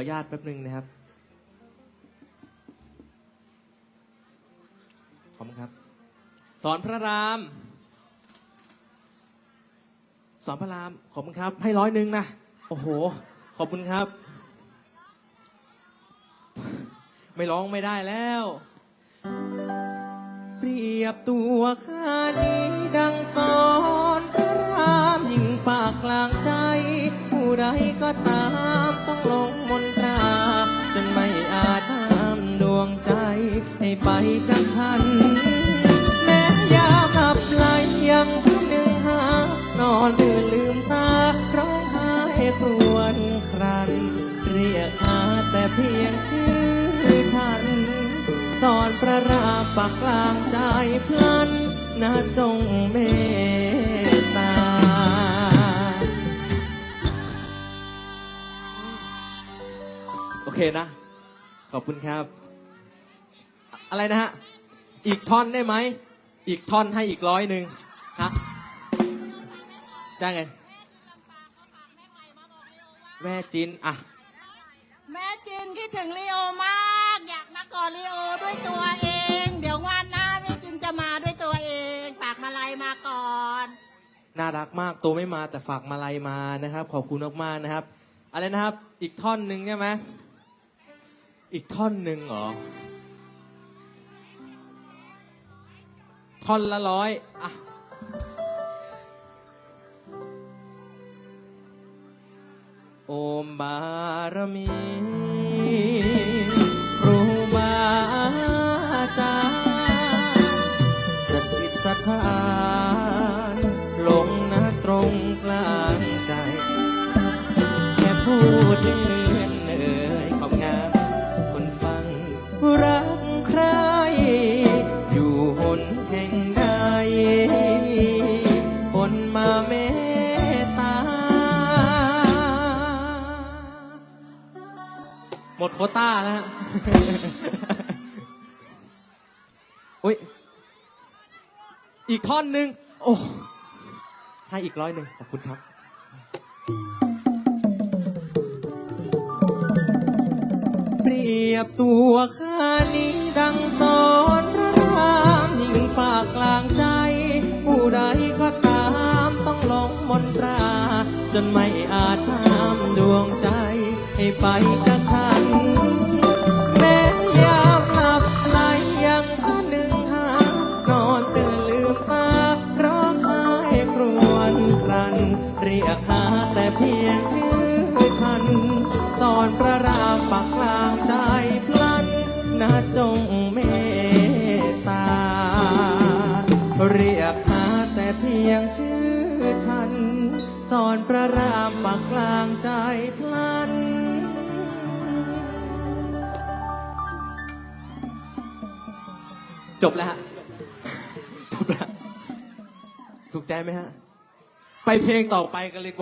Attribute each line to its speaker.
Speaker 1: ออนุญาตแป๊บนึงนะครับ ขอบคุณครับ สอนพระราม สอนพระราม ขอบคุณครับ ให้ร้อยหนึ่งนะ โอ้โห ขอบคุณครับ ไม่ร้องไม่ได้แล้ว เปรียบตัวข้านี้ดังสอน ไปจากฉัน แม้ยามหลับไหลยังผู้หนึ่งหา นอนตื่นลืมตา ร้องไห้ครวญครัน เรียกหาแต่เพียงชื่อฉันสอนพระราปากกลางใจพลันนะจงเมตตาโอเคนะ ขอบคุณครับ อะไรนะฮะ อีกท่อนได้ไหม อีกท่อนให้อีกร้อยหนึ่งฮะได้ไง แม่จินอะ
Speaker 2: แม่จินคิดถึงลีโอมาก อยากมากอดลีโอด้วยตัวเอง เดี๋ยวงานหน้าแม่จินจะมาด้วยตัวเองฝากมาลัยมาก่อน
Speaker 1: น่ารักมากตัวไม่มาแต่ฝากมาลัยมานะครับ ขอบคุณมากๆนะครับ อะไรนะครับ อีกท่อนหนึ่งใช่ไหมอีกท่อนหนึ่งเหรอ ท่อนละร้อยอะโอมบารมีครูบาอาจารย์สถิตสถานลงนะตรงกลางใจแค่พูดเลื่อน หมดโควต้าแล้วฮะอุ้ย อีกท่อนหนึ่งโอ้ให้อีกร้อยหนึ่งขอบคุณครับ เปรียบตัวข้านี้ดังสอนพระรามยิ่งปากกลางใจ ผู้ใดก็ตามต้องลงมนตรา จนไม่อาจห้ามดวงใจ ให้ไปจาก เรียกหาแต่เพียงชื่อฉันสอนพระรามปากกลางใจพลันนะจงเมตตา เรียกหาแต่เพียงชื่อฉันสอนพระรามปากกลางใจพลันจบแล้วฮะจบแล้วถูกใจไหมฮะ เพลงต่อไปกันเลยกว่า